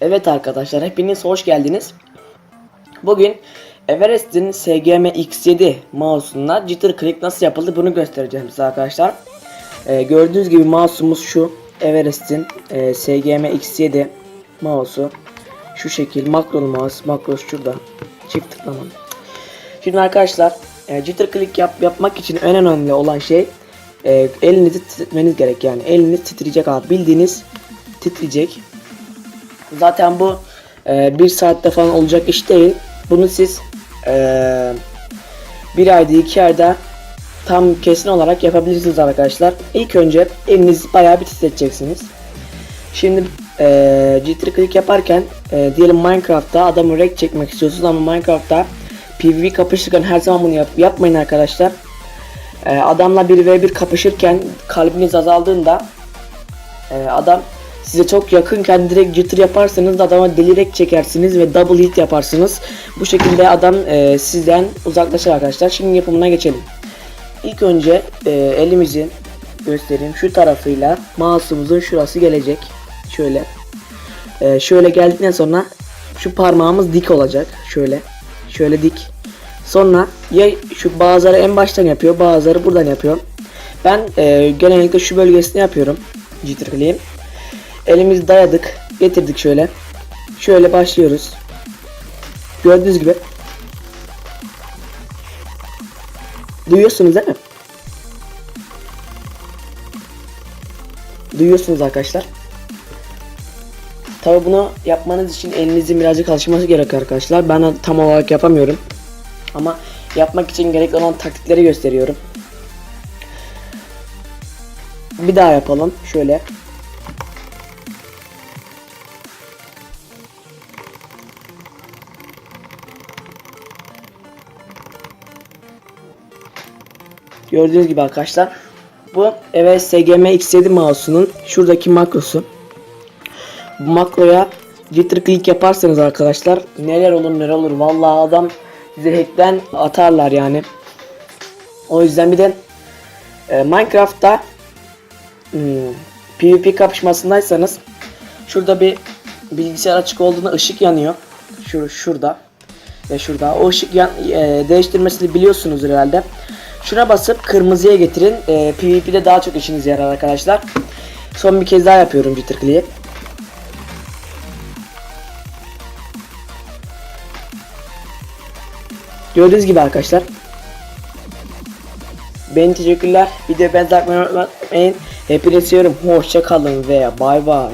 Evet arkadaşlar hepiniz hoş geldiniz. Bugün Everest'in SGM X7 mouse'unda jitter click nasıl yapıldı bunu göstereceğim size arkadaşlar. Ee, gördüğünüz gibi mouse'umuz şu Everest'in e, SGM X7 mouse'u. Şu şekil makro mouse, makro şurada. Çift tıklama. Şimdi arkadaşlar e, jitter click yap, yapmak için en önemli olan şey e, elinizi titretmeniz gerek yani eliniz titreyecek abi bildiğiniz titreyecek. Zaten bu e, bir saatte falan olacak iş değil. Bunu siz e, bir ayda iki ayda tam kesin olarak yapabilirsiniz arkadaşlar. İlk önce elinizi bayağı bir titreteceksiniz. Şimdi e, jitter click yaparken e, diyelim Minecraft'ta adamı rek çekmek istiyorsunuz ama Minecraft'ta PvP kapışırken her zaman bunu yap yapmayın arkadaşlar. E, adamla 1v1 kapışırken kalbiniz azaldığında e, adam size çok yakınken direkt jitter yaparsanız da adama delirek çekersiniz ve double hit yaparsınız. Bu şekilde adam e, sizden uzaklaşır arkadaşlar. Şimdi yapımına geçelim. İlk önce e, elimizi göstereyim. Şu tarafıyla mouse'umuzun şurası gelecek. Şöyle. E, şöyle geldikten sonra şu parmağımız dik olacak. Şöyle. Şöyle dik. Sonra ya şu bazıları en baştan yapıyor, bazıları buradan yapıyor. Ben e, genellikle şu bölgesini yapıyorum. Jitter. Elimizi dayadık. Getirdik şöyle. Şöyle başlıyoruz. Gördüğünüz gibi. Duyuyorsunuz değil mi? Duyuyorsunuz arkadaşlar. Tabi bunu yapmanız için elinizin birazcık alışması gerek arkadaşlar. Ben tam olarak yapamıyorum. Ama yapmak için gerekli olan taktikleri gösteriyorum. Bir daha yapalım. Şöyle. Gördüğünüz gibi arkadaşlar. Bu evet SGM X7 mouse'unun şuradaki makrosu. Bu makroya jitter click yaparsanız arkadaşlar neler olur neler olur. Vallahi adam hackten atarlar yani. O yüzden bir de e, Minecraft'ta hmm, PvP kapışmasındaysanız şurada bir bilgisayar açık olduğunda ışık yanıyor. Şu şurada ve şurada. O ışık yan, e, değiştirmesini biliyorsunuz herhalde. Şuna basıp kırmızıya getirin. E, PvP'de daha çok işinize yarar arkadaşlar. Son bir kez daha yapıyorum jitter. Gördüğünüz gibi arkadaşlar. Beni teşekkürler. Video ben takmayı unutmayın. Hepinizi seviyorum. Hoşça kalın ve bay bay.